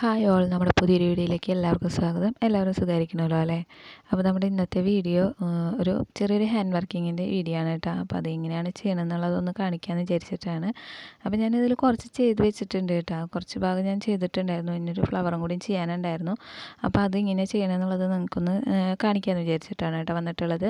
Hi all നമ്മുടെ പുതിയൊരു വീഡിയോയിലേക്ക് എല്ലാവർക്കും സ്വാഗതം. എല്ലാവരും സുഖമായിരിക്കണമല്ലോ അല്ലേ? അപ്പോൾ നമ്മുടെ ഇന്നത്തെ വീഡിയോ ഒരു ചെറിയൊരു ഹാൻഡ് വർക്കിങ്ങിന്റെ വീഡിയോ ആണ് കേട്ടോ. അപ്പോൾ അതെങ്ങനെയാണ് ചെയ്യണമെന്നുള്ളതൊന്ന് കാണിക്കാമെന്ന് വിചാരിച്ചിട്ടാണ്. അപ്പോൾ ഞാനിതിൽ കുറച്ച് ചെയ്ത് വെച്ചിട്ടുണ്ട് കേട്ടോ. കുറച്ച് ഭാഗം ഞാൻ ചെയ്തിട്ടുണ്ടായിരുന്നു. ഇന്നൊരു ഫ്ലവറും കൂടി ചെയ്യാനുണ്ടായിരുന്നു. അപ്പോൾ അതിങ്ങനെ ചെയ്യണമെന്നുള്ളത് നിങ്ങൾക്കൊന്ന് കാണിക്കാമെന്ന് വിചാരിച്ചിട്ടാണ് കേട്ടോ വന്നിട്ടുള്ളത്.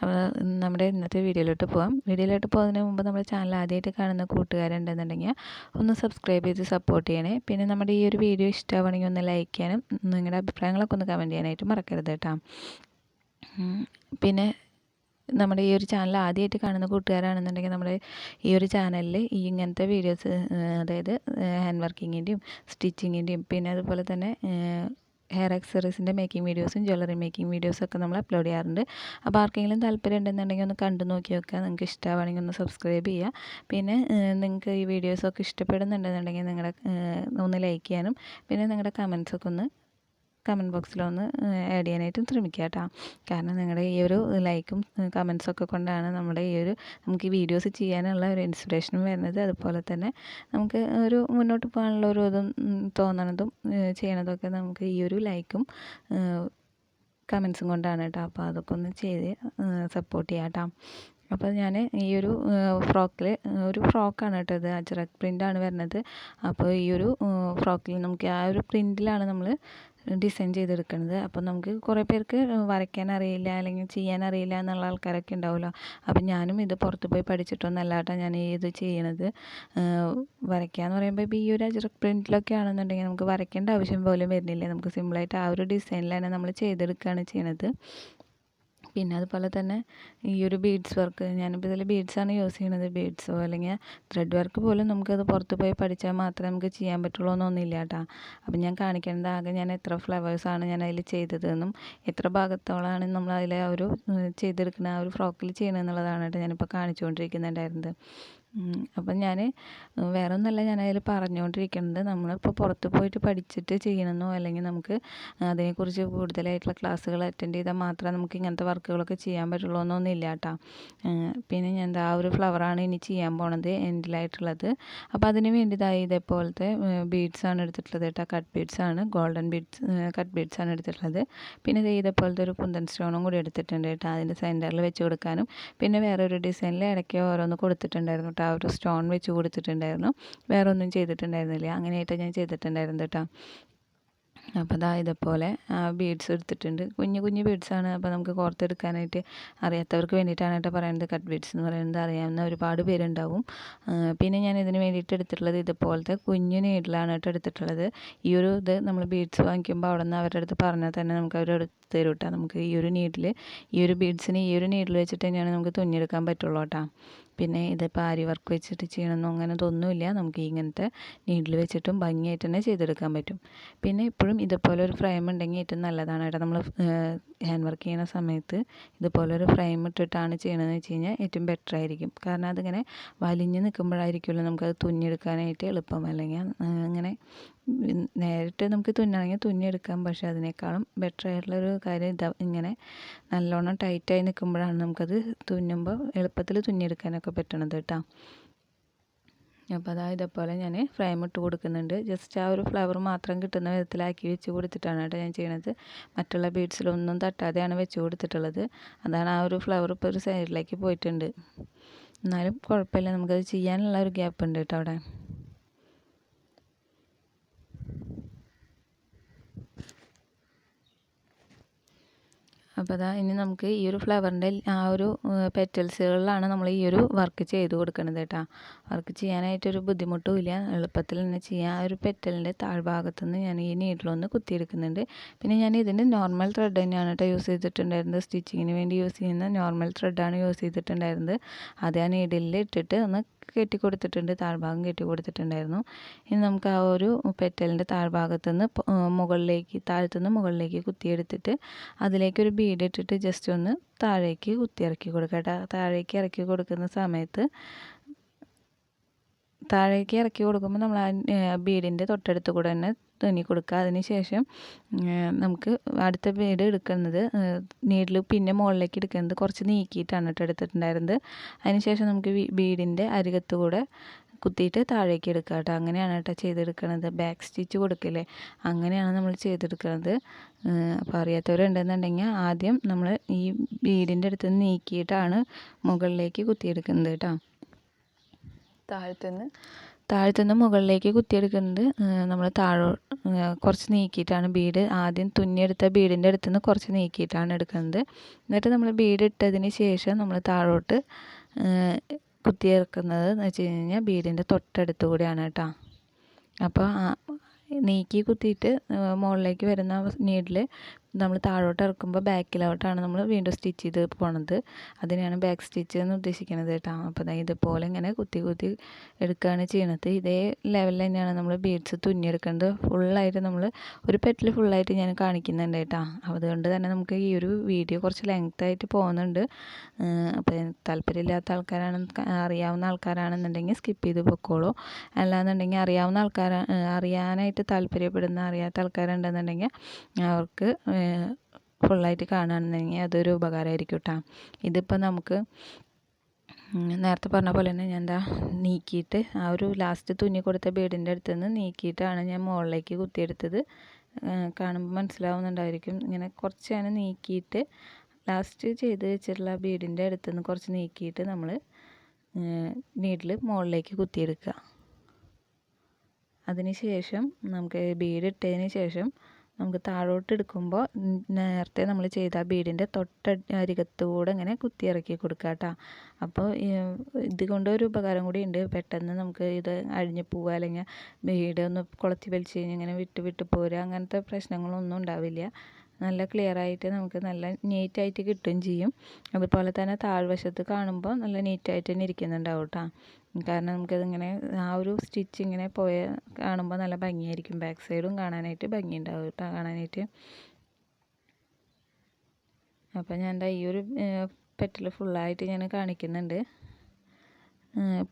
അപ്പോൾ നമ്മുടെ ഇന്നത്തെ വീഡിയോയിലോട്ട് പോകാം വീഡിയോയിലോട്ട് പോകുന്നതിന് മുമ്പ് നമ്മുടെ ചാനൽ ആദ്യമായിട്ട് കാണുന്ന കൂട്ടുകാരുണ്ടെന്നുണ്ടെങ്കിൽ ഒന്ന് സബ്സ്ക്രൈബ് ചെയ്ത് സപ്പോർട്ട് ചെയ്യണേ. പിന്നെ നമ്മുടെ ഈ ഒരു വീഡിയോ ഇഷ്ടമാണെങ്കിൽ ഒന്ന് ലൈക്ക് ചെയ്യാനും നിങ്ങളുടെ അഭിപ്രായങ്ങളൊക്കെ ഒന്ന് കമന്റ് ചെയ്യാനായിട്ട് മറക്കരുത് കേട്ടോ. പിന്നെ നമ്മുടെ ഈ ഒരു ചാനൽ ആദ്യമായിട്ട് കാണുന്ന കൂട്ടുകാരാണെന്നുണ്ടെങ്കിൽ നമ്മുടെ ഈ ഒരു ചാനലിൽ ഈ ഇങ്ങനത്തെ വീഡിയോസ് അതായത് ഹാൻഡ് വർക്കിങ്ങിന്റെയും സ്റ്റിച്ചിങ്ങിന്റെയും പിന്നെ അതുപോലെ തന്നെ ഹെയർ ആക്സറീസിന്റെ മേക്കിംഗ് വീഡിയോസും ജ്വല്ലറി മേക്കിംഗ് വീഡിയോസും ഒക്കെ നമ്മൾ അപ്ലോഡ് ചെയ്യാറുണ്ട്. അപ്പോൾ ആർക്കെങ്കിലും താല്പര്യം ഉണ്ടെന്നുണ്ടെങ്കിൽ ഒന്ന് കണ്ടു നോക്കി നോക്കുക നിങ്ങൾക്ക് ഇഷ്ടമാണെങ്കിൽ ഒന്ന് സബ്സ്ക്രൈബ് ചെയ്യുക. പിന്നെ നിങ്ങൾക്ക് ഈ വീഡിയോസൊക്കെ ഇഷ്ടപ്പെടുന്നുണ്ടെന്നുണ്ടെങ്കിൽ നിങ്ങളുടെ ഒന്ന് ലൈക്ക് ചെയ്യാനും പിന്നെ നിങ്ങളുടെ കമൻസൊക്കെ ഒന്ന് കമന്റ് ബോക്സിലൊന്ന് ആഡ് ചെയ്യാനായിട്ടും ശ്രമിക്കുക കേട്ടോ കാരണം നിങ്ങളുടെ ഈ ഒരു ലൈക്കും കമൻസൊക്കെ കൊണ്ടാണ് നമ്മുടെ ഈ ഒരു നമുക്ക് ഈ വീഡിയോസ് ചെയ്യാനുള്ള ഒരു ഇൻസ്പിറേഷനും വരുന്നത്. അതുപോലെ തന്നെ നമുക്ക് ഒരു മുന്നോട്ട് പോകാനുള്ള ഒരു ഇതും തോന്നണതും ചെയ്യണതൊക്കെ നമുക്ക് ഈ ഒരു ലൈക്കും കമൻസും കൊണ്ടാണ് കേട്ടോ. അപ്പോൾ അതൊക്കെ ഒന്ന് ചെയ്ത് സപ്പോർട്ട് ചെയ്യാം കേട്ടോ അപ്പോൾ ഞാൻ ഈ ഒരു ഫ്രോക്കിൽ ഒരു ഫ്രോക്കാണ് കേട്ടോ ഇത്. അജറക് പ്രിന്റാണ് വരുന്നത്. അപ്പോൾ ഈ ഒരു ഫ്രോക്കിൽ നമുക്ക് ആ ഒരു പ്രിന്റിലാണ് നമ്മൾ ഡിസൈൻ ചെയ്തെടുക്കുന്നത് അപ്പം നമുക്ക് കുറേ പേർക്ക് വരയ്ക്കാൻ അറിയില്ല അല്ലെങ്കിൽ ചെയ്യാൻ അറിയില്ല എന്നുള്ള ആൾക്കാരൊക്കെ ഉണ്ടാവുമല്ലോ. അപ്പം ഞാനും ഇത് പുറത്ത് പോയി പഠിച്ചിട്ടൊന്നല്ല കേട്ടോ ഞാൻ ഇത് ചെയ്യണത്. വരയ്ക്കുക എന്ന് പറയുമ്പോൾ ഇപ്പോൾ ഈ ഒരു അജറക് പ്രിന്റിലൊക്കെ ആണെന്നുണ്ടെങ്കിൽ നമുക്ക് വരയ്ക്കേണ്ട ആവശ്യം പോലും വരുന്നില്ല. നമുക്ക് സിമ്പിളായിട്ട് ആ ഒരു ഡിസൈനിൽ തന്നെ നമ്മൾ ചെയ്തെടുക്കുകയാണ് ചെയ്യണത്. പിന്നെ അതുപോലെ തന്നെ ഈ ഒരു ബീഡ്സ് വർക്ക് ഞാനിപ്പോൾ ഇതിൽ ബീഡ്സാണ് യൂസ് ചെയ്യുന്നത്. ബീഡ്സോ അല്ലെങ്കിൽ ത്രെഡ് വർക്ക് പോലും നമുക്കത് പുറത്ത് പോയി പഠിച്ചാൽ മാത്രമേ നമുക്ക് ചെയ്യാൻ പറ്റുള്ളൂ എന്നൊന്നുമില്ല കേട്ടോ. അപ്പം ഞാൻ കാണിക്കേണ്ടത് ആകെ ഞാൻ എത്ര ഫ്ലവേഴ്സാണ് ഞാൻ അതിൽ ചെയ്തതെന്നും എത്ര ഭാഗത്തോളാണ് നമ്മൾ അതിൽ ആ ഒരു ചെയ്തെടുക്കുന്ന ആ ഒരു ഫ്രോക്കിൽ ചെയ്യണമെന്നുള്ളതാണ് കേട്ടോ ഞാനിപ്പോൾ കാണിച്ചുകൊണ്ടിരിക്കുന്നുണ്ടായിരുന്നത്. അപ്പം ഞാൻ വേറെ ഒന്നുമല്ല ഞാൻ അതിൽ പറഞ്ഞുകൊണ്ടിരിക്കുന്നത് നമ്മളിപ്പോൾ പുറത്ത് പോയിട്ട് പഠിച്ചിട്ട് ചെയ്യണമെന്നോ അല്ലെങ്കിൽ നമുക്ക് അതിനെക്കുറിച്ച് കൂടുതലായിട്ടുള്ള ക്ലാസ്സുകൾ അറ്റൻഡ് ചെയ്താൽ മാത്രമേ നമുക്ക് ഇങ്ങനത്തെ വർക്കുകളൊക്കെ ചെയ്യാൻ പറ്റുള്ളൂ എന്നൊന്നുമില്ല കേട്ടോ പിന്നെ ഞാൻ എന്താ ഒരു ഫ്ലവറാണ് ഇനി ചെയ്യാൻ പോണത് എൻഡിലായിട്ടുള്ളത് അപ്പോൾ അതിന് വേണ്ടിയതായി ഇതേപോലത്തെ ബീഡ്സാണ് എടുത്തിട്ടുള്ളത് കേട്ടോ. കട്ട് ബീഡ്സ് ആണ് ഗോൾഡൻ ബീഡ്സ് കട്ട് ബീഡ്സ് ആണ് എടുത്തിട്ടുള്ളത്. പിന്നെ ഇത് ഇതേപോലത്തെ ഒരു കുന്തൻ സ്റ്റോണും കൂടി എടുത്തിട്ടുണ്ട് കേട്ടോ. അതിന്റെ സെന്ററിൽ വെച്ച് കൊടുക്കാനും. പിന്നെ വേറൊരു ഡിസൈനിൽ ഇടയ്ക്ക് ഓരോന്ന് കൊടുത്തിട്ടുണ്ടായിരുന്നു കേട്ടോ ആ ഒരു സ്റ്റോൺ വെച്ച് കൊടുത്തിട്ടുണ്ടായിരുന്നു. വേറെ ഒന്നും ചെയ്തിട്ടുണ്ടായിരുന്നില്ല. അങ്ങനെയായിട്ടാണ് ഞാൻ ചെയ്തിട്ടുണ്ടായിരുന്നു കേട്ടോ അപ്പോൾ അതാ ഇതേപോലെ ബീഡ്സ് എടുത്തിട്ടുണ്ട്. കുഞ്ഞു കുഞ്ഞു ബീഡ്സാണ് അപ്പോൾ നമുക്ക് കോർത്തെടുക്കാനായിട്ട് അറിയാത്തവർക്ക് വേണ്ടിയിട്ടാണ് കേട്ടോ പറയുന്നത് കട്ട് ബീഡ്സ് എന്ന് പറയുന്നത് അറിയാവുന്ന ഒരുപാട് പേരുണ്ടാവും. പിന്നെ ഞാൻ ഇതിന് വേണ്ടിയിട്ട് എടുത്തിട്ടുള്ളത് ഇതുപോലത്തെ കുഞ്ഞു നീഡിലാണ് കേട്ടോ എടുത്തിട്ടുള്ളത്. ഈ ഒരു ഇത് നമ്മൾ ബീഡ്സ് വാങ്ങിക്കുമ്പോൾ അവിടെ നിന്ന് അവരുടെ അടുത്ത് പറഞ്ഞാൽ തന്നെ നമുക്ക് അവർ എടുത്ത് തരും കേട്ടോ നമുക്ക് ഈ ഒരു നീഡിൽ ഈ ഒരു ബീഡ്സിന് ഈ ഒരു നീഡിൽ വെച്ചിട്ട് തന്നെയാണ് നമുക്ക് തുന്നിയെടുക്കാൻ പറ്റുള്ളൂ കേട്ടോ പിന്നെ ഇതിപ്പോൾ ആരി വർക്ക് വെച്ചിട്ട് ചെയ്യണമെന്നോ അങ്ങനെ ഒന്നുമില്ല നമുക്ക് ഇങ്ങനത്തെ നീഡിൽ വെച്ചിട്ടും ഭംഗിയായിട്ട് തന്നെ ചെയ്തെടുക്കാൻ പറ്റും. പിന്നെ ഇപ്പോഴും ഇതുപോലെ ഒരു ഫ്രെയിം ഉണ്ടെങ്കിൽ ഏറ്റവും നല്ലതാണ് കേട്ടോ. നമ്മൾ ഹാൻഡ് വർക്ക് ചെയ്യുന്ന സമയത്ത് ഇതുപോലെ ഒരു ഫ്രെയിം ഇട്ടിട്ടാണ് ചെയ്യണമെന്ന് വെച്ച് കഴിഞ്ഞാൽ ഏറ്റവും ബെറ്റർ ആയിരിക്കും. കാരണം അതിങ്ങനെ വലിഞ്ഞ് നിൽക്കുമ്പോഴായിരിക്കുമല്ലോ നമുക്കത് തുന്നിയെടുക്കാനായിട്ട് എളുപ്പം. അല്ലെങ്കിൽ അങ്ങനെ നേരിട്ട് നമുക്ക് തുന്നണമെങ്കിൽ തുന്നിയെടുക്കാം പക്ഷേ അതിനേക്കാളും ബെറ്റർ ആയിട്ടുള്ളൊരു കാര്യം ഇതാ ഇങ്ങനെ നല്ലോണം ടൈറ്റായി നിൽക്കുമ്പോഴാണ് നമുക്കത് തുന്നുമ്പോൾ എളുപ്പത്തിൽ തുന്നിയെടുക്കാനൊക്കെ പറ്റണത് കേട്ടോ. അപ്പോൾ അതാ ഇതേപോലെ ഞാൻ ഫ്രെയിം ഇട്ട് കൊടുക്കുന്നുണ്ട്. ജസ്റ്റ് ആ ഒരു ഫ്ലവർ മാത്രം കിട്ടുന്ന വിധത്തിലാക്കി വെച്ച് കൊടുത്തിട്ടാണ് കേട്ടോ ഞാൻ ചെയ്യണത്. മറ്റുള്ള ബീഡ്സിലൊന്നും തട്ടാതെയാണ് വെച്ച് കൊടുത്തിട്ടുള്ളത്. അതാണ് ആ ഒരു ഫ്ലവർ ഇപ്പോൾ ഒരു സൈഡിലേക്ക് പോയിട്ടുണ്ട്. എന്നാലും കുഴപ്പമില്ല. നമുക്കത് ചെയ്യാനുള്ള ഒരു ഗ്യാപ്പ് ഉണ്ട് കേട്ടോ അവിടെ. അപ്പോൾ അതാ ഇനി നമുക്ക് ഈ ഒരു ഫ്ലവറിന്റെ ആ ഒരു പെറ്റൽസുകളിലാണ് നമ്മൾ ഈ ഒരു വർക്ക് ചെയ്ത് കൊടുക്കുന്നത് കേട്ടോ. വർക്ക് ചെയ്യാനായിട്ടൊരു ബുദ്ധിമുട്ടുമില്ല. എളുപ്പത്തിൽ തന്നെ ചെയ്യാം. ആ ഒരു പെറ്റലിന്റെ താഴ്ഭാഗത്തു നിന്ന് ഞാൻ ഈ നീഡിലൊന്ന് കുത്തിയെടുക്കുന്നുണ്ട്. പിന്നെ ഞാൻ ഇതിന്റെ നോർമൽ ത്രെഡ് തന്നെയാണ് കേട്ടോ യൂസ് ചെയ്തിട്ടുണ്ടായിരുന്നത്. സ്റ്റിച്ചിങ്ങിന് വേണ്ടി യൂസ് ചെയ്യുന്ന നോർമൽ ത്രെഡാണ് യൂസ് ചെയ്തിട്ടുണ്ടായിരുന്നത്. അത് ആ നീഡിലിൽ ഇട്ടിട്ട് ഒന്ന് കെട്ടി കൊടുത്തിട്ടുണ്ട് താഴ്ഭാഗം കെട്ടി കൊടുത്തിട്ടുണ്ടായിരുന്നു ഇനി നമുക്ക് ആ ഒരു പെറ്റലിന്റെ താഴ്ഭാഗത്തു നിന്ന് മുകളിലേക്ക് താഴത്തുനിന്ന് മുകളിലേക്ക് കുത്തിയെടുത്തിട്ട് അതിലേക്ക് ഒരു ബീഡ് ഇട്ടിട്ട് ജസ്റ്റ് ഒന്ന് താഴേക്ക് കുത്തി ഇറക്കി കൊടുക്കുക താഴേക്ക് ഇറക്കി കൊടുക്കുന്ന സമയത്ത് താഴേക്ക് ഇറക്കി കൊടുക്കുമ്പോൾ നമ്മൾ ആ ബീഡിന്റെ തൊട്ടടുത്ത് കൂടെ തന്നെ തുന്നി കൊടുക്കുക. അതിന് ശേഷം നമുക്ക് അടുത്ത ബീഡ് എടുക്കുന്നത് നീഡിൽ പിന്നെ മുകളിലേക്ക് എടുക്കുന്നത് കുറച്ച് നീക്കിയിട്ടാണ് കേട്ടോ എടുത്തിട്ടുണ്ടായിരുന്നത്. അതിന് ശേഷം നമുക്ക് ബീഡിന്റെ അരികത്ത് കൂടെ കുത്തിയിട്ട് താഴേക്ക് എടുക്കുക കേട്ടോ അങ്ങനെയാണ് കേട്ടോ ചെയ്തെടുക്കുന്നത് ബാക്ക് സ്റ്റിച്ച് കൊടുക്കില്ലേ അങ്ങനെയാണ് നമ്മൾ ചെയ്തെടുക്കുന്നത് അപ്പോൾ അറിയാത്തവരുണ്ടെന്നുണ്ടെങ്കിൽ ആദ്യം നമ്മൾ ഈ ബീഡിന്റെ അടുത്ത് നീക്കിയിട്ടാണ് മുകളിലേക്ക് കുത്തിയെടുക്കുന്നത് കേട്ടോ താഴത്തുനിന്ന് താഴത്തുനിന്ന് മുകളിലേക്ക് കുത്തിയെടുക്കുന്നത് നമ്മൾ താഴോ കുറച്ച് നീക്കിയിട്ടാണ് ബീഡ്. ആദ്യം തുന്നിയെടുത്ത ബീഡിന്റെ അടുത്ത് നിന്ന് കുറച്ച് നീക്കിയിട്ടാണ് എടുക്കുന്നത്. എന്നിട്ട് നമ്മൾ ബീഡ് ഇട്ടതിന് ശേഷം നമ്മൾ താഴോട്ട് കുത്തിയിറക്കുന്നത് എന്ന് വെച്ച് കഴിഞ്ഞാൽ ബീഡിന്റെ തൊട്ടടുത്ത് കൂടിയാണ് കേട്ടോ. അപ്പോൾ നീക്കി കുത്തിയിട്ട് മുകളിലേക്ക് വരുന്ന നീഡിൽ നമ്മൾ താഴോട്ട് ഇറക്കുമ്പോൾ ബാക്കിലോട്ടാണ് നമ്മൾ വീണ്ടും സ്റ്റിച്ച് ചെയ്ത് പോണത്. അതിനെയാണ് ബാക്ക് സ്റ്റിച്ച് എന്ന് ഉദ്ദേശിക്കുന്നത് കേട്ടോ. അപ്പോൾ ഇതുപോലെ ഇങ്ങനെ കുത്തി കുത്തി എടുക്കുകയാണ് ചെയ്യണത്. ഇതേ ലെവലിൽ തന്നെയാണ് നമ്മൾ ബീഡ്സ് തുന്നിയെടുക്കേണ്ടത്. ഫുള്ളായിട്ട് നമ്മൾ ഒരു പെറ്റിൽ ഫുള്ളായിട്ട് ഞാൻ കാണിക്കുന്നുണ്ട് കേട്ടോ. അതുകൊണ്ട് തന്നെ നമുക്ക് ഈ ഒരു വീഡിയോ കുറച്ച് ലെങ്ത് ആയിട്ട് പോകുന്നുണ്ട്. അപ്പോൾ താല്പര്യമില്ലാത്ത ആൾക്കാരാണ് അറിയാവുന്ന ആൾക്കാരാണെന്നുണ്ടെങ്കിൽ സ്കിപ്പ് ചെയ്ത് പൊക്കോളൂ. അല്ലാന്നുണ്ടെങ്കിൽ അറിയാവുന്ന ആൾക്കാർ അറിയാനായിട്ട് താല്പര്യപ്പെടുന്ന അറിയാത്ത ആൾക്കാരുണ്ടെന്നുണ്ടെങ്കിൽ അവർക്ക് ഫുള്ളായിട്ട് കാണുകയാണെന്നുണ്ടെങ്കിൽ അതൊരു ഉപകാരമായിരിക്കും കേട്ടോ ഇതിപ്പോൾ നമുക്ക് നേരത്തെ പറഞ്ഞ പോലെ തന്നെ ഞാൻ എന്താ നീക്കിയിട്ട് ആ ഒരു ലാസ്റ്റ് തുന്നി കൊടുത്ത ബീഡിന്റെ അടുത്ത് നിന്ന് നീക്കിയിട്ടാണ് ഞാൻ മുകളിലേക്ക് കുത്തിയെടുത്തത്. കാണുമ്പോൾ മനസ്സിലാവുന്നുണ്ടായിരിക്കും. ഇങ്ങനെ കുറച്ച് ഞാൻ നീക്കിയിട്ട് ലാസ്റ്റ് ചെയ്ത് വെച്ചിട്ടുള്ള ബീഡിന്റെ അടുത്ത് നിന്ന് കുറച്ച് നീക്കിയിട്ട് നമ്മൾ നീഡിൽ മുകളിലേക്ക് കുത്തിയെടുക്കുക. അതിന് ശേഷം നമുക്ക് ബീഡ് ഇട്ടതിന് ശേഷം നമുക്ക് താഴോട്ട് എടുക്കുമ്പോൾ നേരത്തെ നമ്മൾ ചെയ്ത ബീഡിന്റെ തൊട്ട തൊട്ടരികത്തൂടെ ഇങ്ങനെ കുത്തി ഇറക്കി കൊടുക്കുക കേട്ടോ. അപ്പോൾ ഇതുകൊണ്ട് ഒരു ഉപകാരം കൂടി ഉണ്ട്. പെട്ടെന്ന് നമുക്ക് ഇത് അഴിഞ്ഞു പോവുക അല്ലെങ്കിൽ ബീഡ് ഒന്ന് കുളത്തി വലിച്ച് കഴിഞ്ഞ് ഇങ്ങനെ വിട്ട് വിട്ട് പോരുക അങ്ങനത്തെ പ്രശ്നങ്ങളൊന്നും ഉണ്ടാവില്ല. നല്ല ക്ലിയർ ആയിട്ട് നമുക്ക് നല്ല നീറ്റായിട്ട് കിട്ടുകയും ചെയ്യും. അതുപോലെ തന്നെ താഴ്വശത്ത് കാണുമ്പോൾ നല്ല നീറ്റ് നീറ്റായിട്ട് തന്നെ ഇരിക്കുന്നുണ്ടാവും കേട്ടോ കാരണം നമുക്കതിങ്ങനെ ആ ഒരു സ്റ്റിച്ച് ഇങ്ങനെ പോയ കാണുമ്പോൾ നല്ല ഭംഗിയായിരിക്കും. ബാക്ക് സൈഡും കാണാനായിട്ട് ഭംഗിയുണ്ടാവും കേട്ടോ കാണാനായിട്ട്. അപ്പോൾ ഞാൻ ഈ ഒരു പെറ്റിൽ ഫുള്ളായിട്ട് ഞാൻ കാണിക്കുന്നുണ്ട്.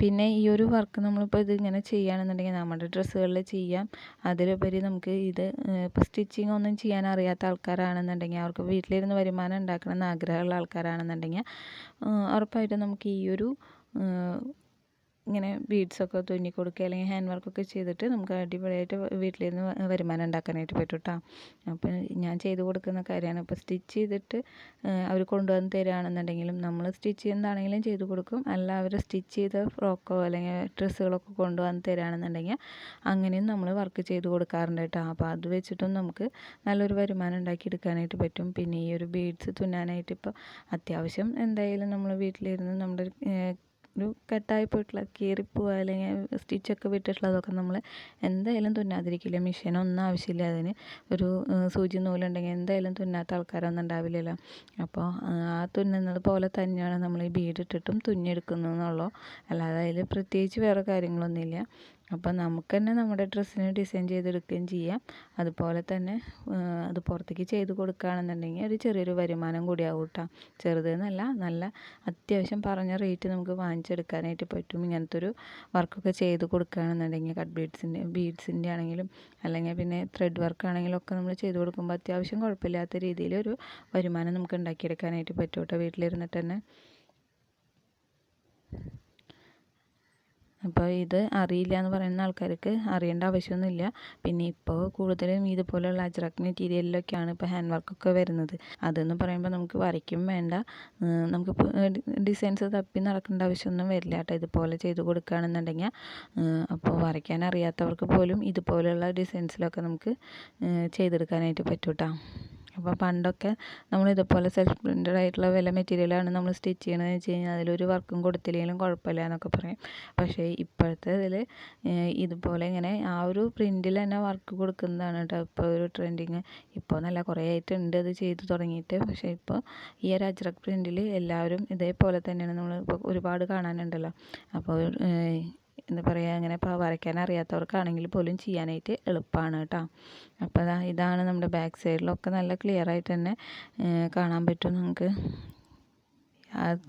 പിന്നെ ഈ ഒരു വർക്ക് നമ്മളിപ്പോൾ ഇതിങ്ങനെ ചെയ്യുകയാണെന്നുണ്ടെങ്കിൽ നമ്മുടെ ഡ്രസ്സുകളിൽ ചെയ്യാം. അതിലുപരി നമുക്ക് ഇത് ഇപ്പോൾ സ്റ്റിച്ചിങ് ഒന്നും ചെയ്യാൻ അറിയാത്ത ആൾക്കാരാണെന്നുണ്ടെങ്കിൽ അവർക്ക് വീട്ടിലിരുന്ന് വരുമാനം ഉണ്ടാക്കണം എന്ന് ആഗ്രഹമുള്ള ആൾക്കാരാണെന്നുണ്ടെങ്കിൽ ഉറപ്പായിട്ടും നമുക്ക് ഈ ഒരു ഇങ്ങനെ ബീഡ്സൊക്കെ തുന്നി കൊടുക്കുക അല്ലെങ്കിൽ ഹാൻഡ് വർക്കൊക്കെ ചെയ്തിട്ട് നമുക്ക് അടിപൊളിയായിട്ട് വീട്ടിലിരുന്ന് വരുമാനം ഉണ്ടാക്കാനായിട്ട് പറ്റും കേട്ടോ അപ്പോൾ ഞാൻ ചെയ്ത് കൊടുക്കുന്ന കാര്യമാണ്. അപ്പോൾ സ്റ്റിച്ച് ചെയ്തിട്ട് അവർ കൊണ്ടുവന്ന് തരികയാണെന്നുണ്ടെങ്കിലും നമ്മൾ സ്റ്റിച്ച് ചെയ്യുന്നതാണെങ്കിലും ചെയ്ത് കൊടുക്കും. അല്ല അവർ സ്റ്റിച്ച് ചെയ്ത ഫ്രോക്കോ അല്ലെങ്കിൽ ഡ്രസ്സുകളൊക്കെ കൊണ്ടുവന്ന് തരികയാണെന്നുണ്ടെങ്കിൽ അങ്ങനെയും നമ്മൾ വർക്ക് ചെയ്ത് കൊടുക്കാറുണ്ട് കേട്ടോ. അപ്പോൾ അത് വെച്ചിട്ടും നമുക്ക് നല്ലൊരു വരുമാനം ഉണ്ടാക്കിയെടുക്കാനായിട്ട് പറ്റും. പിന്നെ ഈ ഒരു ബീഡ്സ് തുന്നാനായിട്ട് ഇപ്പോൾ അത്യാവശ്യം എന്തായാലും നമ്മൾ വീട്ടിലിരുന്ന് നമ്മുടെ ഒരു കട്ടായി പോയിട്ടുള്ള കീറിപ്പോവുക അല്ലെങ്കിൽ സ്റ്റിച്ചൊക്കെ വിട്ടിട്ടുള്ളതൊക്കെ നമ്മൾ എന്തായാലും തുന്നാതിരിക്കില്ല? മെഷീൻ ഒന്നും ആവശ്യമില്ല അതിന്. ഒരു സൂചി നൂലുണ്ടെങ്കിൽ എന്തായാലും തുന്നാത്ത ആൾക്കാരൊന്നും ഉണ്ടാവില്ലല്ലോ. അപ്പോൾ ആ തുന്നുന്നത് പോലെ തന്നെയാണ് നമ്മൾ ഈ ബീഡിട്ടിട്ടും തുന്നിയെടുക്കുന്നതെന്നുള്ളൂ. അല്ലാതെ അതിൽ പ്രത്യേകിച്ച് വേറെ കാര്യങ്ങളൊന്നുമില്ല. അപ്പോൾ നമുക്ക് തന്നെ നമ്മുടെ ഡ്രസ്സിന് ഡിസൈൻ ചെയ്തെടുക്കുകയും ചെയ്യാം. അതുപോലെ തന്നെ അത് പുറത്തേക്ക് ചെയ്ത് കൊടുക്കുകയാണെന്നുണ്ടെങ്കിൽ ഒരു ചെറിയൊരു വരുമാനം കൂടിയാവും കേട്ടോ ചെറുതെന്നല്ല നല്ല അത്യാവശ്യം പറഞ്ഞ റേറ്റ് നമുക്ക് വാങ്ങിച്ചെടുക്കാനായിട്ട് പറ്റും. ഇങ്ങനത്തെ ഒരു വർക്കൊക്കെ ചെയ്ത് കൊടുക്കുകയാണെന്നുണ്ടെങ്കിൽ കട്ട് ബീഡ്സിന്റെ ബീഡ്സിന്റെ ആണെങ്കിലും അല്ലെങ്കിൽ പിന്നെ ത്രെഡ് വർക്ക് ആണെങ്കിലും ഒക്കെ നമ്മൾ ചെയ്ത് കൊടുക്കുമ്പോൾ അത്യാവശ്യം കുഴപ്പമില്ലാത്ത രീതിയിൽ ഒരു വരുമാനം നമുക്ക് ഉണ്ടാക്കിയെടുക്കാനായിട്ട് പറ്റും കേട്ടോ വീട്ടിലിരുന്നിട്ട് തന്നെ. അപ്പോൾ ഇത് അറിയില്ല എന്ന് പറയുന്ന ആൾക്കാർക്ക് അറിയേണ്ട ആവശ്യമൊന്നുമില്ല. പിന്നെ ഇപ്പോൾ കൂടുതലും ഇതുപോലെയുള്ള അജ്രക് മെറ്റീരിയലിലൊക്കെയാണ് ഇപ്പോൾ ഹാൻഡ് വർക്കൊക്കെ വരുന്നത്. അതെന്ന് പറയുമ്പോൾ നമുക്ക് വരയ്ക്കും വേണ്ട. നമുക്ക് ഡിസൈൻസ് തപ്പി നടക്കേണ്ട ആവശ്യമൊന്നും വരില്ല കേട്ടോ. ഇതുപോലെ ചെയ്ത് കൊടുക്കുകയാണെന്നുണ്ടെങ്കിൽ അപ്പോൾ വരയ്ക്കാൻ അറിയാത്തവർക്ക് പോലും ഇതുപോലെയുള്ള ഡിസൈൻസിലൊക്കെ നമുക്ക് ചെയ്തെടുക്കാനായിട്ട് പറ്റും കേട്ടോ അപ്പോൾ പണ്ടൊക്കെ നമ്മൾ ഇതുപോലെ സെൽഫ് പ്രിന്റഡ് ആയിട്ടുള്ള വില മെറ്റീരിയലാണ് നമ്മൾ സ്റ്റിച്ച് ചെയ്യണതെന്ന് വെച്ച് കഴിഞ്ഞാൽ അതിലൊരു വർക്കും കൊടുത്തില്ലെങ്കിലും കുഴപ്പമില്ല എന്നൊക്കെ പറയും. പക്ഷേ ഇപ്പോഴത്തെ ഇതിൽ ഇതുപോലെ ഇങ്ങനെ ആ ഒരു പ്രിന്റിൽ തന്നെ വർക്ക് കൊടുക്കുന്നതാണ് കേട്ടോ ഇപ്പോൾ ഒരു ട്രെൻഡിങ് ഇപ്പോൾ നല്ല കുറേ ആയിട്ടുണ്ട് അത് ചെയ്തു തുടങ്ങിയിട്ട്. പക്ഷേ ഇപ്പോൾ ഈ ഒരു അജ്രക് പ്രിന്റിൽ എല്ലാവരും ഇതേപോലെ തന്നെയാണ് നമ്മൾ ഇപ്പോൾ ഒരുപാട് കാണാനുണ്ടല്ലോ. അപ്പോൾ എന്താ പറയുക അങ്ങനെ ഇപ്പോൾ വരയ്ക്കാൻ അറിയാത്തവർക്കാണെങ്കിൽ പോലും ചെയ്യാനായിട്ട് എളുപ്പമാണ് കേട്ടോ. അപ്പോൾ ഇതാണ് നമ്മുടെ ബാക്ക് സൈഡിലൊക്കെ നല്ല ക്ലിയർ ആയിട്ട് തന്നെ കാണാൻ പറ്റും നമുക്ക്.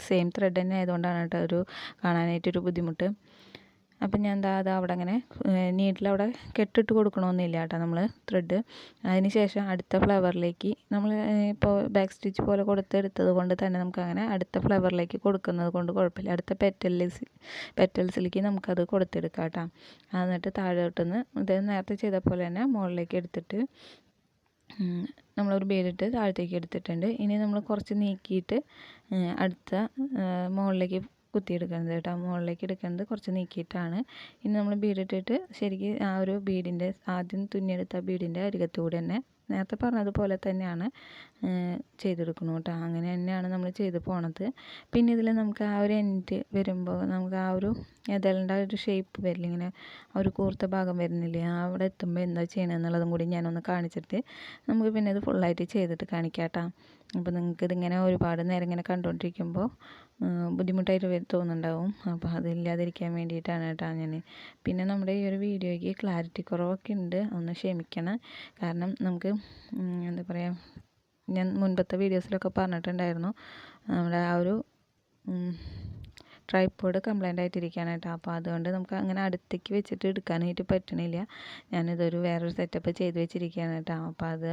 സെയിം ത്രെഡ് തന്നെ ആയതുകൊണ്ടാണ് കേട്ടോ ഒരു കാണാനായിട്ടൊരു ബുദ്ധിമുട്ട്. അപ്പം ഞാൻ എന്താ അത് അവിടെ അങ്ങനെ നീട്ടിലവിടെ കെട്ടിട്ട് കൊടുക്കണമെന്നില്ല കേട്ടോ നമ്മൾ ത്രെഡ് അതിന് ശേഷം അടുത്ത ഫ്ലവറിലേക്ക് നമ്മൾ ഇപ്പോൾ ബാക്ക് സ്റ്റിച്ച് പോലെ കൊടുത്തെടുത്തത് കൊണ്ട് തന്നെ നമുക്ക് അങ്ങനെ അടുത്ത ഫ്ലവറിലേക്ക് കൊടുക്കുന്നത് കൊണ്ട് കുഴപ്പമില്ല അടുത്ത പെറ്റൽസ് പെറ്റൽസിലേക്ക് നമുക്കത് കൊടുത്തെടുക്കാം കേട്ടോ. എന്നിട്ട് താഴോട്ടുനിന്ന് ഇത് നേരത്തെ ചെയ്ത പോലെ തന്നെ മുകളിലേക്ക് എടുത്തിട്ട് നമ്മളൊരു ബേഡിട്ട് താഴത്തേക്ക് എടുത്തിട്ടുണ്ട്. ഇനി നമ്മൾ കുറച്ച് നീക്കിയിട്ട് അടുത്ത മുകളിലേക്ക് കുത്തിയെടുക്കുന്നത് കേട്ടോ. മുകളിലേക്ക് എടുക്കുന്നത് കുറച്ച് നീക്കിയിട്ടാണ്. ഇനി നമ്മൾ ബീഡിട്ടിട്ട് ശരിക്കും ആ ഒരു ബീഡിന്റെ ആദ്യം തുന്നിയെടുത്ത ബീഡിന്റെ അരികത്തൂടെ തന്നെ നേരത്തെ പറഞ്ഞതുപോലെ തന്നെയാണ് ചെയ്തെടുക്കണം കേട്ടോ. അങ്ങനെ തന്നെയാണ് നമ്മൾ ചെയ്ത് പോണത്. പിന്നെ ഇതിൽ നമുക്ക് ആ ഒരു എൻഡ് വരുമ്പോൾ നമുക്ക് ആ ഒരു ഇതളിന്റെ ആ ഒരു ഷേപ്പ് വരില്ല ഇങ്ങനെ ഒരു കൂർത്ത ഭാഗം വരുന്നില്ലേ അവിടെ എത്തുമ്പോൾ എന്താ ചെയ്യണമെന്നുള്ളതും കൂടി ഞാനൊന്ന് കാണിച്ചിട്ട് നമുക്ക് പിന്നെ ഇത് ഫുള്ളായിട്ട് ചെയ്തിട്ട് കാണിക്കാം കേട്ടോ. അപ്പോൾ നിങ്ങൾക്ക് ഇതിങ്ങനെ ഒരുപാട് നേരം ഇങ്ങനെ കണ്ടുകൊണ്ടിരിക്കുമ്പോൾ ബുദ്ധിമുട്ടായിട്ട് തോന്നുന്നുണ്ടാവും. അപ്പോൾ അതില്ലാതിരിക്കാൻ വേണ്ടിയിട്ടാണ് കേട്ടോ ഞാൻ പിന്നെ നമ്മുടെ ഈ ഒരു വീഡിയോയ്ക്ക് ക്ലാരിറ്റി കുറവൊക്കെ ഉണ്ട്. ഒന്ന് ക്ഷമിക്കണം. കാരണം നമുക്ക് എന്താ പറയുക ഞാൻ മുൻപത്തെ വീഡിയോസിലൊക്കെ പറഞ്ഞിട്ടുണ്ടായിരുന്നു. നമ്മുടെ ആ ഒരു ട്രൈപ്പോഡ് കംപ്ലൈന്റ് ആയിട്ടിരിക്കുകയാണ് കേട്ടോ. അപ്പോൾ അതുകൊണ്ട് നമുക്ക് അങ്ങനെ അടുത്തേക്ക് വെച്ചിട്ട് എടുക്കാനായിട്ട് പറ്റണില്ല. ഞാനിതൊരു വേറൊരു സെറ്റപ്പ് ചെയ്ത് വെച്ചിരിക്കുകയാണ് കേട്ടോ. അപ്പോൾ അത്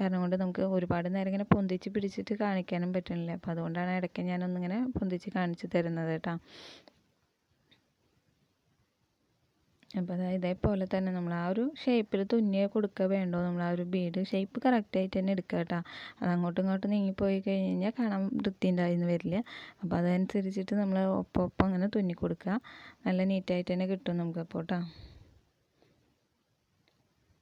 കാരണം കൊണ്ട് നമുക്ക് ഒരുപാട് നേരം ഇങ്ങനെ പൊന്തിച്ച് പിടിച്ചിട്ട് കാണിക്കാനും പറ്റണില്ല. അപ്പോൾ അതുകൊണ്ടാണ് ഇടയ്ക്ക് ഞാനൊന്നിങ്ങനെ പൊന്തിച്ച് കാണിച്ച് തരുന്നത് കേട്ടോ. അപ്പോൾ അതായത് ഇതേപോലെ തന്നെ നമ്മൾ ആ ഒരു ഷേപ്പിൽ തുന്നിയേ കൊടുക്കുക വേണ്ടോ. നമ്മൾ ആ ഒരു ബീഡ് ഷേപ്പ് കറക്റ്റായിട്ട് തന്നെ എടുക്കുക കേട്ടോ അത് അങ്ങോട്ടും ഇങ്ങോട്ടും നീങ്ങിപ്പോയി കഴിഞ്ഞ് കഴിഞ്ഞാൽ കാണാൻ വൃത്തി ഉണ്ടായിരുന്നു വരില്ല. അപ്പോൾ അതനുസരിച്ചിട്ട് നമ്മൾ ഒപ്പം ഒപ്പം അങ്ങനെ തുന്നി കൊടുക്കുക നല്ല നീറ്റായിട്ട് തന്നെ കിട്ടും നമുക്ക് കേട്ടോ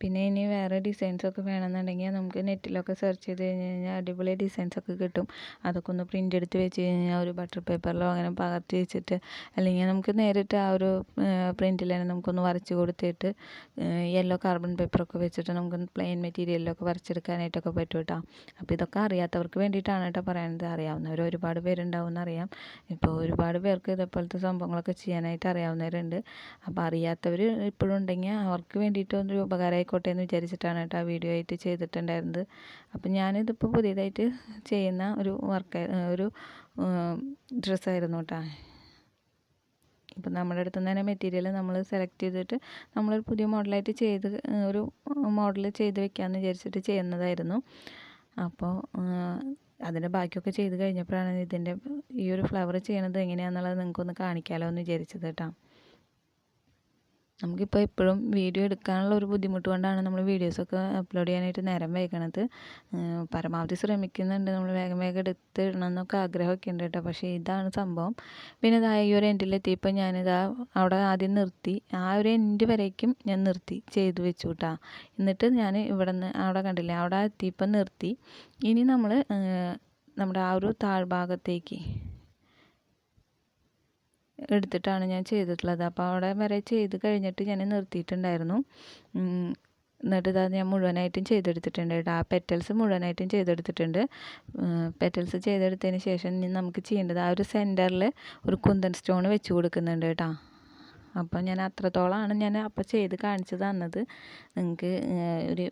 പിന്നെ ഇനി വേറെ ഡിസൈൻസൊക്കെ വേണമെന്നുണ്ടെങ്കിൽ നമുക്ക് നെറ്റിലൊക്കെ സെർച്ച് ചെയ്ത് കഴിഞ്ഞ് കഴിഞ്ഞാൽ അടിപൊളി ഡിസൈൻസൊക്കെ കിട്ടും. അതൊക്കെ ഒന്ന് പ്രിന്റ് എടുത്ത് വെച്ച് കഴിഞ്ഞാൽ ഒരു ബട്ടർ പേപ്പറിലോ അങ്ങനെ പകർത്തി വെച്ചിട്ട് അല്ലെങ്കിൽ നമുക്ക് നേരിട്ട് ആ ഒരു പ്രിന്റിൽ തന്നെ നമുക്കൊന്ന് വരച്ച് കൊടുത്തിട്ട് യെല്ലോ കാർബൺ പേപ്പറൊക്കെ വെച്ചിട്ട് നമുക്ക് പ്ലെയിൻ മെറ്റീരിയലിലൊക്കെ വരച്ചെടുക്കാനായിട്ടൊക്കെ പറ്റും കേട്ടോ. അപ്പോൾ ഇതൊക്കെ അറിയാത്തവർക്ക് വേണ്ടിയിട്ടാണ് കേട്ടോ പറയുന്നത് അറിയാവുന്നവർ ഒരുപാട് പേരുണ്ടാവും എന്നറിയാം. ഇപ്പോൾ ഒരുപാട് പേർക്ക് ഇതേപോലത്തെ സംഭവങ്ങളൊക്കെ ചെയ്യാനായിട്ട് അറിയാവുന്നവരുണ്ട്. അപ്പോൾ അറിയാത്തവർ ഇപ്പോഴും ഉണ്ടെങ്കിൽ അവർക്ക് വേണ്ടിയിട്ട് ഒരു ഉപകാരമായി ആയിക്കോട്ടെ എന്ന് വിചാരിച്ചിട്ടാണ് കേട്ടോ ആ വീഡിയോ ആയിട്ട് ചെയ്തിട്ടുണ്ടായിരുന്നത്. അപ്പം ഞാനിതിപ്പോൾ പുതിയതായിട്ട് ചെയ്യുന്ന ഒരു വർക്ക് ഒരു ഡ്രസ്സായിരുന്നു കേട്ടോ. ഇപ്പം നമ്മുടെ അടുത്ത് തന്നെ മെറ്റീരിയൽ നമ്മൾ സെലക്ട് ചെയ്തിട്ട് നമ്മളൊരു പുതിയ മോഡലായിട്ട് ചെയ്ത് ഒരു മോഡൽ ചെയ്ത് വെക്കാമെന്ന് വിചാരിച്ചിട്ട് ചെയ്യുന്നതായിരുന്നു. അപ്പോൾ അതിന്റെ ബാക്കിയൊക്കെ ചെയ്ത് കഴിഞ്ഞപ്പോഴാണ് ഇതിന്റെ ഈ ഒരു ഫ്ലവർ ചെയ്യണത് എങ്ങനെയാണെന്നുള്ളത് നിങ്ങൾക്കൊന്ന് കാണിക്കാമല്ലോ എന്ന് വിചാരിച്ചത് കേട്ടോ. നമുക്കിപ്പോൾ എപ്പോഴും വീഡിയോ എടുക്കാനുള്ള ഒരു ബുദ്ധിമുട്ട് കൊണ്ടാണ് നമ്മൾ വീഡിയോസൊക്കെ അപ്ലോഡ് ചെയ്യാനായിട്ട് നേരം വൈകണത്. പരമാവധി ശ്രമിക്കുന്നുണ്ട് നമ്മൾ വേഗം വേഗം എടുത്ത് ഇടണം എന്നൊക്കെ ആഗ്രഹമൊക്കെ ഉണ്ട് കേട്ടോ. പക്ഷേ ഇതാണ് സംഭവം. പിന്നെ ഇതാ ഈ ഒരു എൻഡിലെത്തിയപ്പോൾ ഞാനിതാ അവിടെ ആദ്യം നിർത്തി. ആ ഒരു എൻഡ് വരേക്കും ഞാൻ നിർത്തി ചെയ്തു വെച്ചു കേട്ടോ എന്നിട്ട് ഞാൻ ഇവിടെ നിന്ന് അവിടെ കണ്ടില്ലേ അവിടെ എത്തിയപ്പോൾ നിർത്തി. ഇനി നമ്മൾ നമ്മുടെ ആ ഒരു താഴ്ഭാഗത്തേക്ക് എടുത്തിട്ടാണ് ഞാൻ ചെയ്തിട്ടുള്ളത്. അപ്പോൾ അവിടെ വരെ ചെയ്ത് കഴിഞ്ഞിട്ട് ഞാൻ നിർത്തിയിട്ടുണ്ടായിരുന്നു. എന്നിട്ട് ഇതാ ഞാൻ മുഴുവനായിട്ടും ചെയ്തെടുത്തിട്ടുണ്ട് കേട്ടോ. ആ പെറ്റൽസ് മുഴുവനായിട്ടും ചെയ്തെടുത്തിട്ടുണ്ട്. പെറ്റൽസ് ചെയ്തെടുത്തതിന് ശേഷം ഇനി നമുക്ക് ചെയ്യേണ്ടത് ആ ഒരു സെന്ററിൽ ഒരു കുന്തൻ സ്റ്റോൺ വെച്ച് കൊടുക്കുന്നുണ്ട് കേട്ടോ. അപ്പോൾ ഞാൻ അത്രത്തോളമാണ് ഞാൻ അപ്പോൾ ചെയ്ത് കാണിച്ചു തന്നത്. നിങ്ങൾക്ക് ഒരു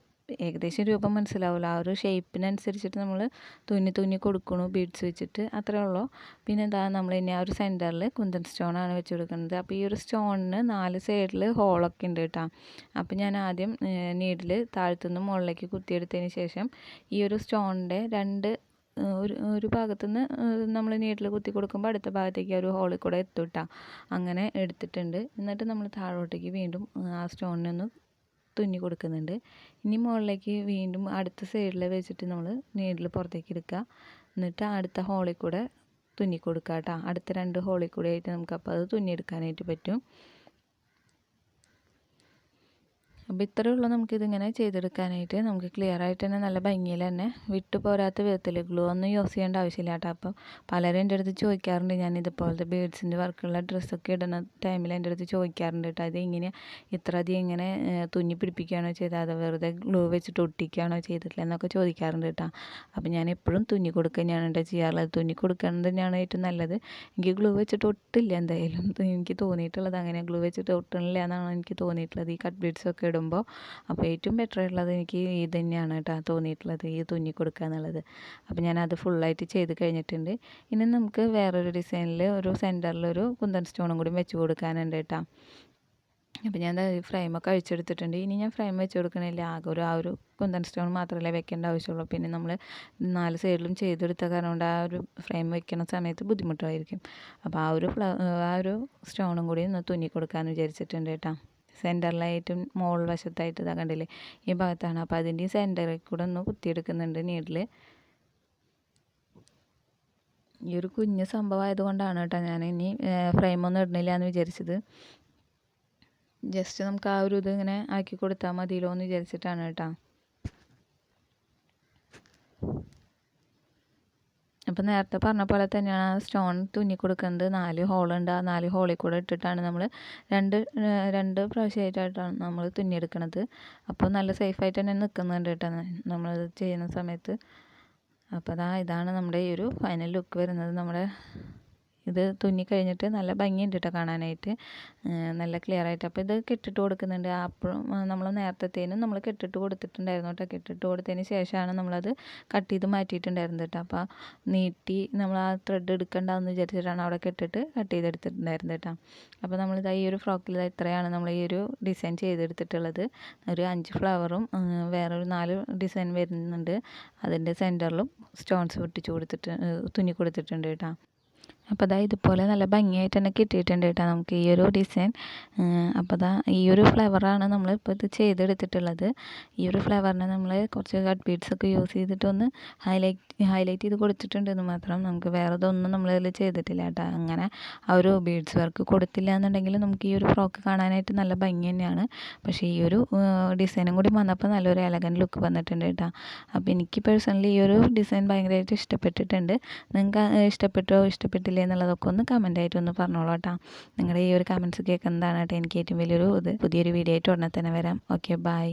ഏകദേശം രൂപം മനസ്സിലാവില്ല ആ ഒരു ഷേപ്പിനനുസരിച്ചിട്ട് നമ്മൾ തുന്നി തുന്നി കൊടുക്കണു ബീഡ്സ് വെച്ചിട്ട് അത്രേ ഉള്ളൂ. പിന്നെ എന്താ നമ്മൾ ഇനി ആ ഒരു സെന്ററിൽ കുന്തൻ സ്റ്റോണാണ് വെച്ച് കൊടുക്കുന്നത്. അപ്പോൾ ഈ ഒരു സ്റ്റോണിന് നാല് സൈഡിൽ ഹോളൊക്കെ ഉണ്ട് കേട്ടോ. അപ്പോൾ ഞാൻ ആദ്യം നീഡിൽ താഴത്തുനിന്ന് മുകളിലേക്ക് കുത്തിയെടുത്തതിന് ശേഷം ഈ ഒരു സ്റ്റോണിന്റെ രണ്ട് ഒരു ഒരു ഭാഗത്തുനിന്ന് നമ്മൾ നീട്ടിൽ കുത്തി കൊടുക്കുമ്പോൾ അടുത്ത ഭാഗത്തേക്ക് ഒരു ഹോളിൽ കൂടെ എത്തും അങ്ങനെ എടുത്തിട്ടുണ്ട്. എന്നിട്ട് നമ്മൾ താഴോട്ടേക്ക് വീണ്ടും ആ സ്റ്റോണിനൊന്ന് തുന്നി കൊടുക്കുന്നുണ്ട്. ഇനി മുകളിലേക്ക് വീണ്ടും അടുത്ത സൈഡിൽ വെച്ചിട്ട് നമ്മൾ നീഡിൽ പുറത്തേക്ക് എടുക്കുക. എന്നിട്ട് അടുത്ത ഹോളിൽ കൂടെ തുന്നി കൊടുക്കുക കേട്ടോ. അടുത്ത രണ്ട് ഹോളിൽ കൂടെ ആയിട്ട് നമുക്കപ്പോൾ അത് തുന്നിയെടുക്കാനായിട്ട് പറ്റും. അപ്പോൾ ഇത്രയേ ഉള്ളൂ നമുക്കിതിങ്ങനെ ചെയ്തെടുക്കാനായിട്ട്. നമുക്ക് ക്ലിയർ ആയിട്ട് തന്നെ നല്ല ഭംഗിയിൽ തന്നെ വിട്ടു പോരാത്ത വിധത്തിൽ ഗ്ലൂ ഒന്നും യൂസ് ചെയ്യേണ്ട ആവശ്യമില്ല കേട്ടോ. അപ്പം പലരും എന്റെ അടുത്ത് ചോദിക്കാറുണ്ട്. ഞാൻ ഇതുപോലത്തെ ബേഡ്സിന്റെ വർക്കുള്ള ഡ്രസ്സൊക്കെ ഇടുന്ന ടൈമിൽ എന്റെ അടുത്ത് ചോദിക്കാറുണ്ട് കേട്ടോ. അത് ഇങ്ങനെ ഇത്ര അധികം ഇങ്ങനെ തുന്നി പിടിപ്പിക്കുകയാണോ ചെയ്തത്? അത് വെറുതെ ഗ്ലൂ വെച്ചിട്ട് ഒട്ടിക്കുകയാണോ ചെയ്തിട്ടില്ല എന്നൊക്കെ ചോദിക്കാറുണ്ട് കേട്ടോ. അപ്പം ഞാൻ എപ്പോഴും തുന്നി കൊടുക്കുകയാണ് കേട്ടോ ചെയ്യാറുള്ളത്. തുന്നി കൊടുക്കുന്നത് തന്നെയാണ് ഏറ്റവും നല്ലത്. എനിക്ക് ഗ്ലൂ വെച്ചിട്ട് ഒട്ടില്ല എന്തായാലും. എനിക്ക് തോന്നിയിട്ടുള്ളത് അങ്ങനെ ഗ്ലൂ വെച്ചിട്ട് ഒട്ടണില്ല എന്നാണ് എനിക്ക് തോന്നിയിട്ടുള്ളത്. ഈ കട്ട് ബീഡ്സൊക്കെ ഇടും ഇടുമ്പോൾ അപ്പോൾ ഏറ്റവും ബെറ്റർ ആയിട്ടുള്ളത് എനിക്ക് ഇത് തന്നെയാണ് കേട്ടോ തോന്നിയിട്ടുള്ളത് ഈ തുന്നി കൊടുക്കുക എന്നുള്ളത്. അപ്പോൾ ഞാനത് ഫുള്ളായിട്ട് ചെയ്ത് കഴിഞ്ഞിട്ടുണ്ട്. ഇനി നമുക്ക് വേറൊരു ഡിസൈനിൽ ഒരു സെന്ററിൽ ഒരു കുന്തൻ സ്റ്റോണും കൂടി വെച്ച് കൊടുക്കാനുണ്ട് കേട്ടോ. അപ്പോൾ ഞാൻ ഫ്രെയിമൊക്കെ അഴിച്ചെടുത്തിട്ടുണ്ട്. ഇനി ഞാൻ ഫ്രെയിം വെച്ച് കൊടുക്കണില്ല. ആകെ ഒരു ആ ഒരു കുന്തൻ സ്റ്റോൺ മാത്രമല്ലേ വെക്കേണ്ട ആവശ്യമുള്ളൂ. പിന്നെ നമ്മൾ നാല് സൈഡിലും ചെയ്തെടുത്ത കാരണം കൊണ്ട് ആ ഒരു ഫ്രെയിം വെക്കുന്ന സമയത്ത് ബുദ്ധിമുട്ടായിരിക്കും. അപ്പോൾ ആ ഒരു ആ ഒരു സ്റ്റോണും കൂടി ഒന്ന് തുന്നി കൊടുക്കാമെന്ന് വിചാരിച്ചിട്ടുണ്ട് കേട്ടോ. സെന്ററിലായിട്ടും മോൾ വശത്തായിട്ട് ഇതാ കണ്ടില്ലേ? ഈ ഭാഗത്താണ്. അപ്പോൾ അതിന്റെ സെന്ററിൽ കൂടെ ഒന്ന് കുത്തിയെടുക്കുന്നുണ്ട് നീഡിൽ ഈ ഒരു കുഞ്ഞ് സംഭവം ആയതുകൊണ്ടാണ് കേട്ടോ ഞാൻ ഇനി ഫ്രെയിമൊന്നും ഇടണില്ല എന്ന് വിചാരിച്ചത്. ജസ്റ്റ് നമുക്ക് ആ ഒരു ഇത് ഇങ്ങനെ ആക്കി കൊടുത്താൽ മതിയല്ലോ എന്ന് വിചാരിച്ചിട്ടാണ് കേട്ടോ. അപ്പം നേരത്തെ പറഞ്ഞ പോലെ തന്നെയാണ് സ്റ്റോൺ തുന്നി കൊടുക്കുന്നത്. നാല് ഹോളുണ്ട് ആ നാല് ഹോളിൽ കൂടെ ഇട്ടിട്ടാണ് നമ്മൾ രണ്ട് രണ്ട് പ്രാവശ്യമായിട്ടാണ് നമ്മൾ തുന്നിയെടുക്കണത്. അപ്പോൾ നല്ല സേഫായിട്ട് തന്നെ നിൽക്കുന്നുണ്ട് കേട്ടോ നമ്മൾ ചെയ്യുന്ന സമയത്ത്. അപ്പോൾ അതാ ഇതാണ് നമ്മുടെ ഈ ഒരു ഫൈനൽ ലുക്ക് വരുന്നത്. നമ്മുടെ ഇത് തുന്നി കഴിഞ്ഞിട്ട് നല്ല ഭംഗിയുണ്ട് കേട്ടോ കാണാനായിട്ട് നല്ല ക്ലിയർ ആയിട്ട് അപ്പോൾ ഇത് കെട്ടിട്ട് കൊടുക്കുന്നുണ്ട്. അപ്പോഴും നമ്മൾ നേരത്തേനും നമ്മൾ കെട്ടിട്ട് കൊടുത്തിട്ടുണ്ടായിരുന്നു കേട്ടോ. കെട്ടിട്ട് കൊടുത്തതിന് ശേഷമാണ് നമ്മളത് കട്ട് ചെയ്ത് മാറ്റിയിട്ടുണ്ടായിരുന്നത് കേട്ടോ. അപ്പോൾ നീട്ടി നമ്മൾ ആ ത്രെഡ് എടുക്കണ്ടെന്ന് വിചാരിച്ചിട്ടാണ് അവിടെ കെട്ടിട്ട് കട്ട് ചെയ്തെടുത്തിട്ടുണ്ടായിരുന്നത് കേട്ടോ. അപ്പോൾ നമ്മളിത് ഈ ഒരു ഫ്രോക്കിൽ ഇത്രയാണ് നമ്മൾ ഈ ഒരു ഡിസൈൻ ചെയ്തെടുത്തിട്ടുള്ളത്. ഒരു അഞ്ച് ഫ്ലവറും വേറൊരു നാല് ഡിസൈൻ വരുന്നുണ്ട്. അതിന്റെ സെന്ററിലും സ്റ്റോൺസ് പൊട്ടിച്ച് കൊടുത്തിട്ട് തുന്നി കൊടുത്തിട്ടുണ്ട് കേട്ടോ. അപ്പോൾ അതാ ഇതുപോലെ നല്ല ഭംഗിയായിട്ട് തന്നെ കിട്ടിയിട്ടുണ്ട് കേട്ടോ നമുക്ക് ഈ ഒരു ഡിസൈൻ അപ്പോൾ അതാ ഈ ഒരു ഫ്ലവറാണ് നമ്മൾ ഇപ്പോൾ ഇത് ചെയ്തെടുത്തിട്ടുള്ളത്. ഈ ഒരു ഫ്ലവറിനെ നമ്മൾ കുറച്ച് കട്ട് ബീഡ്സൊക്കെ യൂസ് ചെയ്തിട്ടൊന്ന് ഹൈലൈറ്റ് ഹൈലൈറ്റ് ചെയ്ത് കൊടുത്തിട്ടുണ്ടെന്ന് മാത്രം നമുക്ക് വേറെ ഇതൊന്നും നമ്മളിതിൽ ചെയ്തിട്ടില്ല കേട്ടോ. അങ്ങനെ ആ ഒരു ബീഡ്സ് വർക്ക് കൊടുത്തില്ല എന്നുണ്ടെങ്കിൽ നമുക്ക് ഈ ഒരു ഫ്രോക്ക് കാണാനായിട്ട് നല്ല ഭംഗി തന്നെയാണ്. പക്ഷേ ഈ ഒരു ഡിസൈനും കൂടി വന്നപ്പോൾ നല്ലൊരു എലഗന്റ് ലുക്ക് വന്നിട്ടുണ്ട് കേട്ടോ. അപ്പോൾ എനിക്ക് പേഴ്സണലി ഈ ഒരു ഡിസൈൻ ഭയങ്കരമായിട്ട് ഇഷ്ടപ്പെട്ടിട്ടുണ്ട്. നിങ്ങൾക്ക് ഇഷ്ടപ്പെട്ടോ ഇഷ്ടപ്പെട്ടില്ലേ എന്നുള്ളതൊക്കെ ഒന്ന് കമന്റ് ആയിട്ട് ഒന്ന് പറഞ്ഞോളൂ കേട്ടോ. നിങ്ങളുടെ ഈ ഒരു കമൻസ് കേൾക്കുന്നതാണ് കേട്ടോ എനിക്ക് ഏറ്റവും വലിയൊരു ഇത്. പുതിയൊരു വീഡിയോ ആയിട്ട് ഉടനെ തന്നെ വരാം. Okay bye